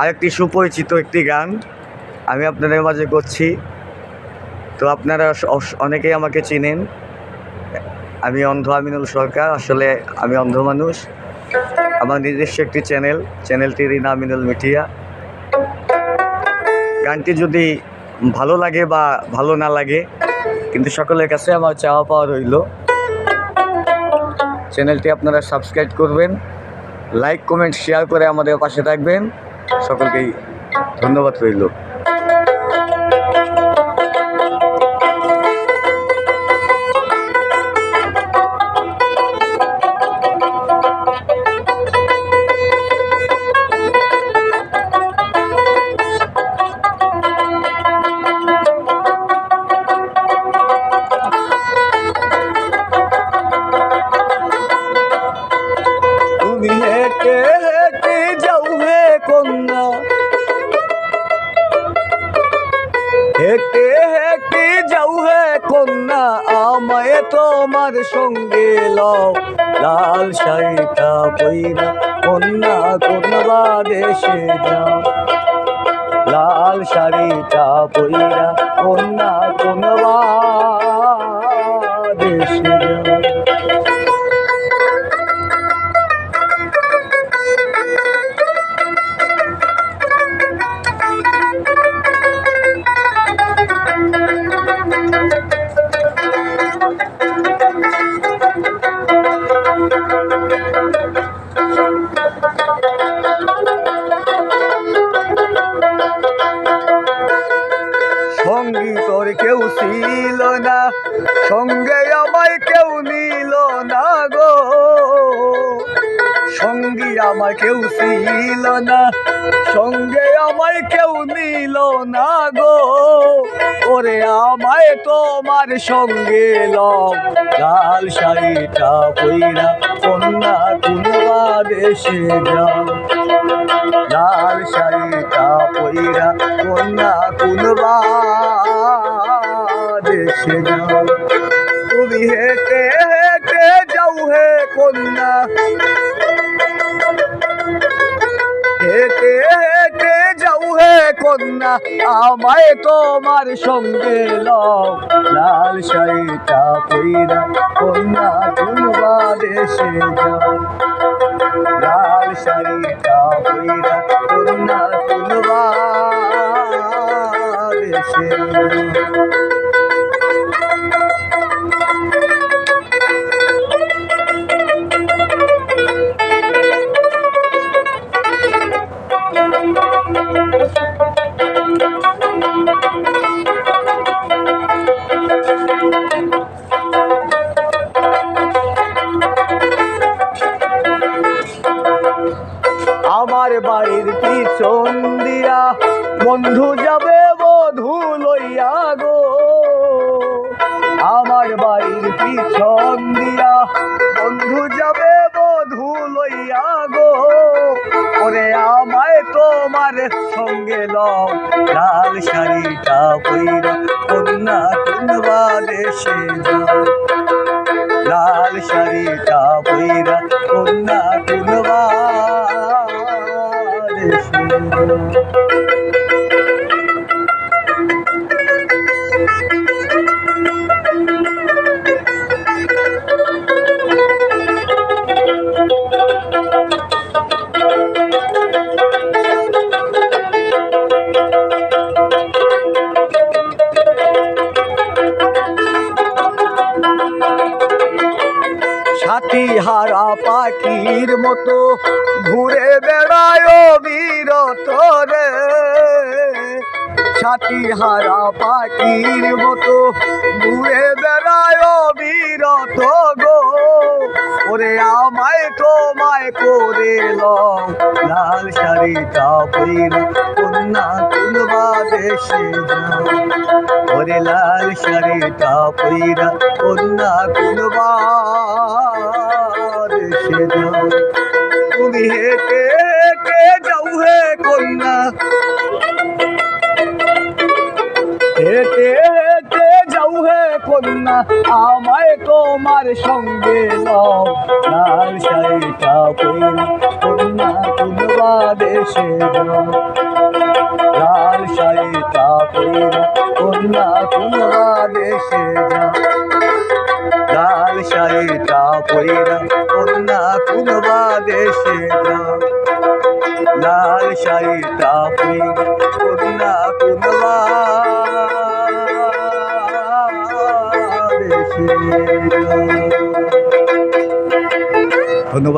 আরেকটি সুপরিচিত একটি গান আমি আপনাদের মাঝে করছি। তো আপনারা অনেকেই আমাকে চিনেন। আমি অন্ধ আমিনুল সরকার, আসলে আমি অন্ধ মানুষ। আমার নিজস্ব একটি চ্যানেল, চ্যানেলটির নাম আমিনুল মিঠিয়া। গানটি যদি ভালো লাগে বা ভালো না লাগে, কিন্তু সকলের কাছে আমার চাওয়া পাওয়া রইল, চ্যানেলটি আপনারা সাবস্ক্রাইব করবেন, লাইক, কমেন্ট, শেয়ার করে আমাদের পাশে থাকবেন। সকলকেই ধন্যবাদ রইল। কন্যা হেঁটে হেঁটে যাও হে কন্যা, আমায় তোমার সঙ্গে লও। লাল শাড়িটা পইরা কন্যা কন্যা দেশে যাও। লাল শাড়িটা পইরা কন্যা কন্যা সঙ্গী তোর কেউ ছিল না সঙ্গে আমায় কেউ নিল না সঙ্গী আমার কেউ ছিল না, সঙ্গে আমায় কেউ নিল না গো। ওরে আমায় তোমার সঙ্গে লও, লাল শাড়িটা পইরা কন্যা কুনবা দেশে যাও। লাল শাড়িটা পইরা কন্যা কুনবা দেশে যাও। কন্যা আমায় তোমার সঙ্গে লও লাল শাড়িটা পইরা কন্যা কুনবা দেশে যাও লাল শাড়িটা পইরা কন্যা তুলবা দেশে যাও। আমার বাড়ির পিছন দিয়া বন্ধু যাবে বধু লইয়া গো। আমার বাড়ির পিছন দিয়া বন্ধু যাবে বধু লইয়া গো। ওরে আমায় তোমার সঙ্গে লও, লাল শাড়িটা পইরা কন্যা কুনবা দেশে যাও। লাল শাড়িটা পইরা কন্যা কুনবা Thank you. সাথী হারা পাখির মতো ঘুরে বেড়ায় বিরত রে। সাথী হারা পাখির মতো ঘুরে বেড়ায় বিরত গো। ওরে আমায় তোমায় করে লাল শাড়িটা পইরা কন্যা তুলবা দেশে ওরে লাল শাড়িটা পইরা কন্যা কুলবা দেশে যাও তুমি হেঁটে হেঁটে যাও হে কন্যা হেঁটে হেঁটে যাও হে কন্যা আমায় তোমার সঙ্গে লও লাল শাড়িটা পইরা কন্যা কুলবা দেশে যাও লাল শাড়িটা পইরা কন্যা কুলবা দেশে যাও লাল শাড়িটা পইরা কুলবা দেশে যাও লাল শাড়িটা পইরা কন্যা তুলবা ধন্যবাদ।